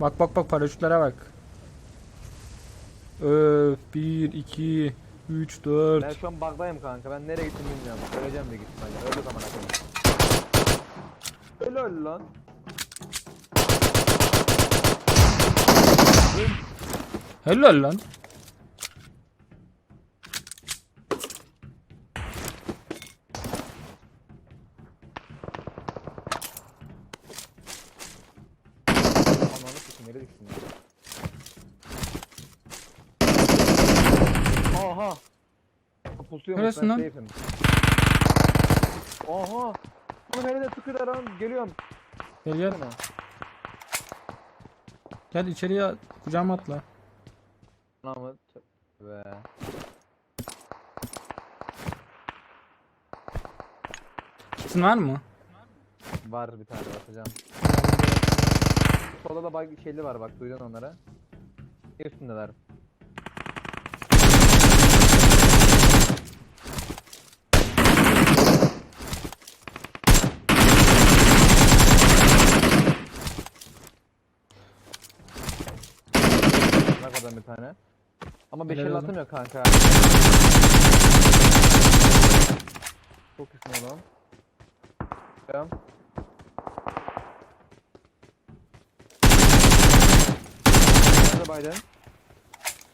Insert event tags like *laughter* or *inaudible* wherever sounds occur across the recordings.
Bak bak bak paraşütlere bak. Öf 1 2 3 4 Ben şu an bug'dayım kanka. Ben nereye gittim bilmiyorum. Öleceğim büyük ihtimalle. Öldü zaman koyayım. Öyle öyle lan. Helal lan. Ananı sıkın yere düştüm ya. Aha. Pusuyormuş Neresin ben lan? safe'im. Aha. Bunu nerede sıkıyorlar lan? Geliyorum. Gel gel. Gel içeriye kucağıma atla. Namı. Ve. Kitin var mı? Var bir tane bakacağım. Solda da bak şeyli var bak duydun onları. Üstündeler. Oradan bir tane. Ama Helal 5 el yok kanka. Çok iyisin oğlum. Tamam. Nerede Biden?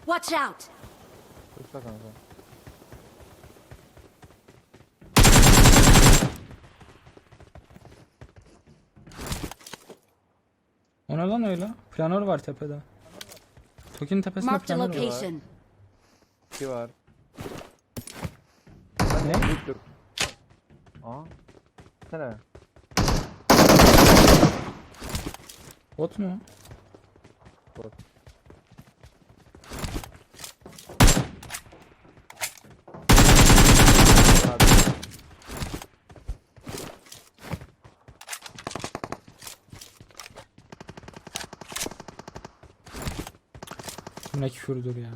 Watch out! Kırkta kanka. O ne lan öyle? Planör var tepede. Toki'nin tepesinde Marked a var. location. İki var. Ne? Büyük dök. Aa. Bot mu? Bot. Abi. Bu ne küfürdür ya.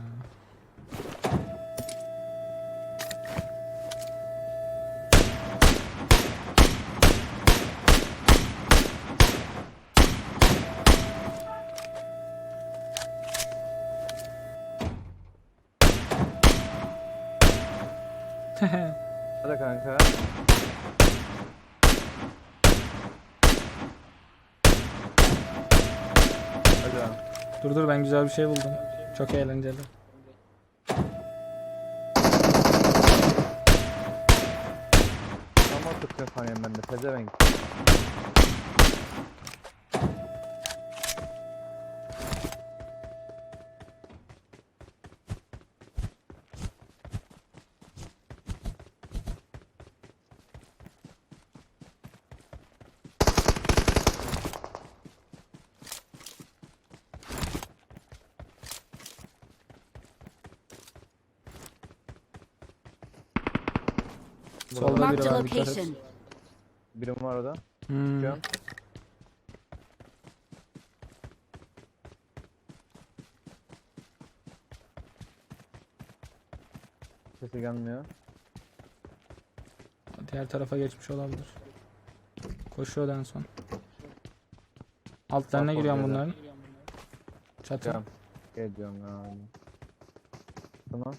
*laughs* Hadi kanka. Hadi lan. dur dur ben güzel bir şey buldum. Çok eğlenceli. Ama tıkkın sanıyorum ben de. Pezevenk. Solda Marked biri a var dikkat et. location. Birim var orada. Hmm. An. Sesi gelmiyor. Diğer tarafa geçmiş olabilir. Koşuyordu en son. Altlarına Bak giriyorum orada bunların. Çatı. Tamam. Geliyorum ya. Tamam.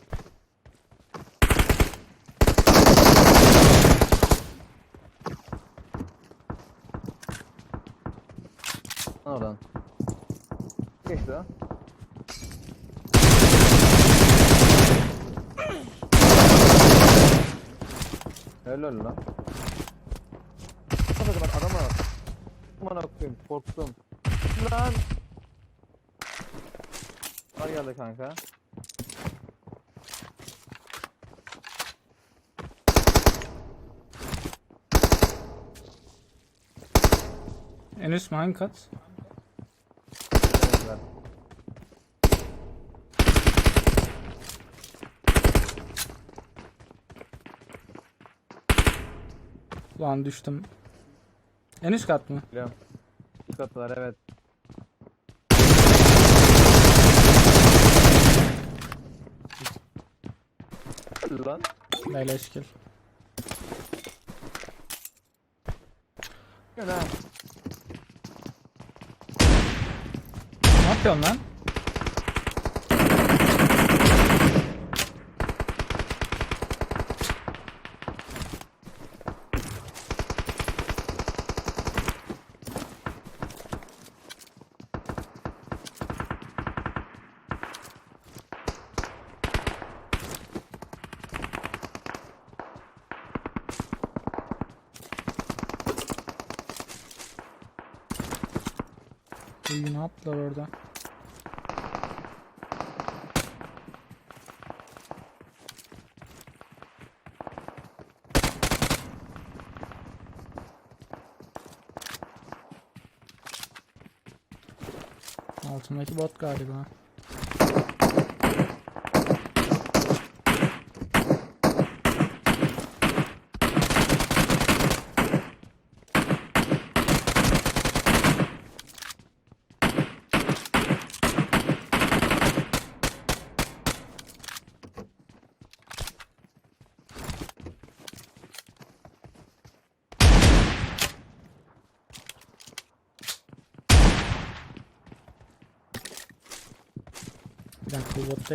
Lan Oradan. Geçti o. Helal lan. Hadi bak adama bak. Aman koyayım korktum. Lan. Var geldi kanka. En üst mü hangi kat? Ulan düştüm. En üst kat mı? Biliyorum. Üst katlar evet. Lan. Beleşkil. Gel ha. yapıyorsun lan? İyi ne yaptılar orada? Altındaki bot galiba. Bir dakika bu bot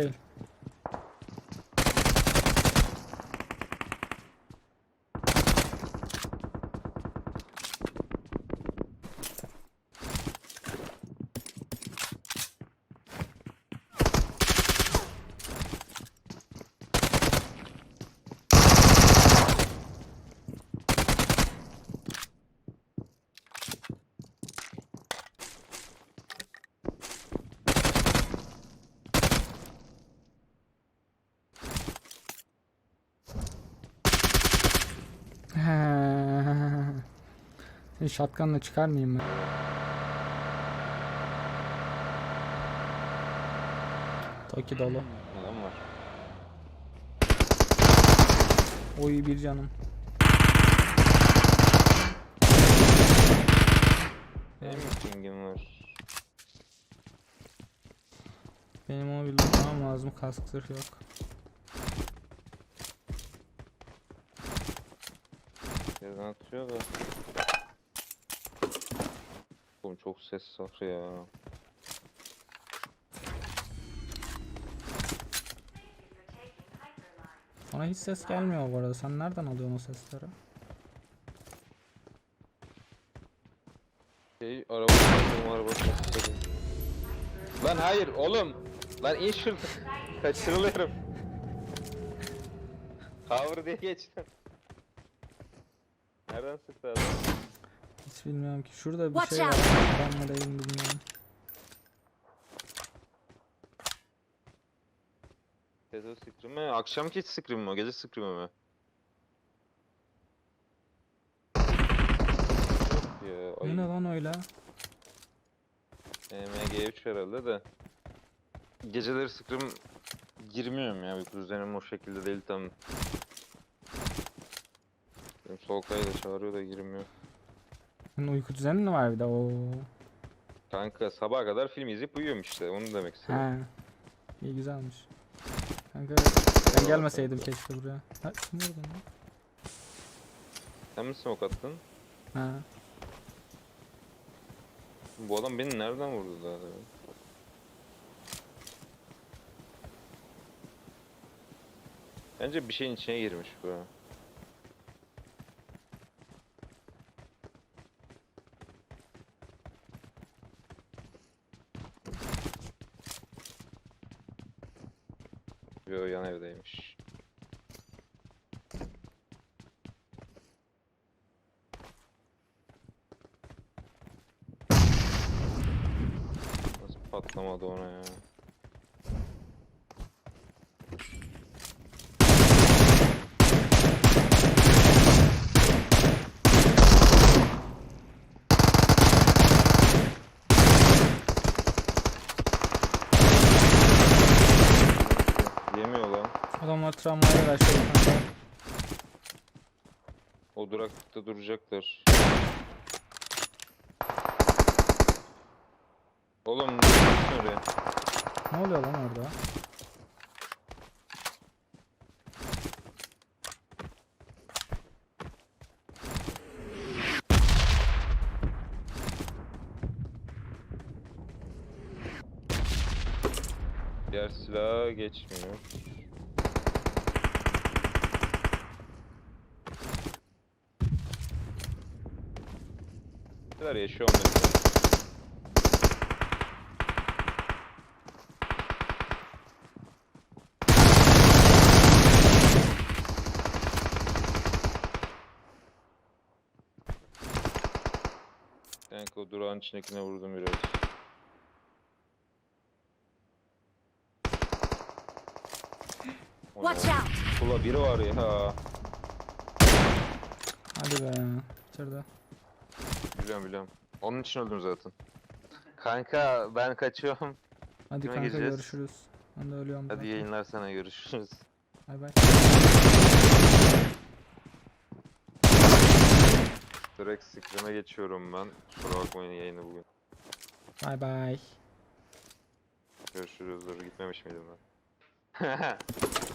Seni şatkanla çıkar mıyım ben? Toki dolu. Adam var. Oy bir canım. Benim pingim var? Benim onu bir lootlamam lazım. Kask zırh yok. Yerden atıyor da. Oğlum çok ses safra ya. Bana hiç ses gelmiyor bu arada. Sen nereden alıyorsun o sesleri? Şey araba araba sesleri. Lan hayır oğlum. Lan in şuradan. *laughs* Kaçırılıyorum. Cover diye geçtim. Nereden sıktı adam? Hiç bilmiyorum ki. Şurada bir Watch şey var. Ben değilim bilmiyorum. Gece scream mi? Akşamki scream mi? Gece scream mi? Yok ya. Ne lan öyle? MG3 herhalde de. Geceleri scream girmiyorum ya. Uyku düzenim o şekilde değil tam. Benim Solkay da çağırıyor da girmiyor. Senin uyku düzenin mi var bir de? Oo. Kanka sabaha kadar film izleyip uyuyorum işte. Onu demek istedim. He. İyi güzelmiş. Kanka ben gelmeseydim keşke buraya. Ha, kim vurdu lan? Sen mi smoke attın? Ha. Bu adam beni nereden vurdu daha? Bence bir şeyin içine girmiş bu. Nasıl patlamadı ona ya? Yemiyor lan. Adamlar tramvaya kanka. O durakta duracaklar. Oğlum ne yapıyorsun oraya? Ne oluyor lan orada? Diğer silaha geçmiyor. Neler yaşıyor onların. O durağın içindekine vurdum biraz. O ne Watch out! Kula biri var ya. Hadi be. İçeride. Biliyorum biliyorum. Onun için öldüm zaten. Kanka ben kaçıyorum. Hadi Kime kanka gireceğiz? görüşürüz. Ben de ölüyorum Hadi zaten. yayınlar sana görüşürüz. Bay bay. Direkt scrim'e geçiyorum ben. Kusura bakmayın yayını bugün. Bay bay. Görüşürüz. Dur gitmemiş miydim ben? *laughs*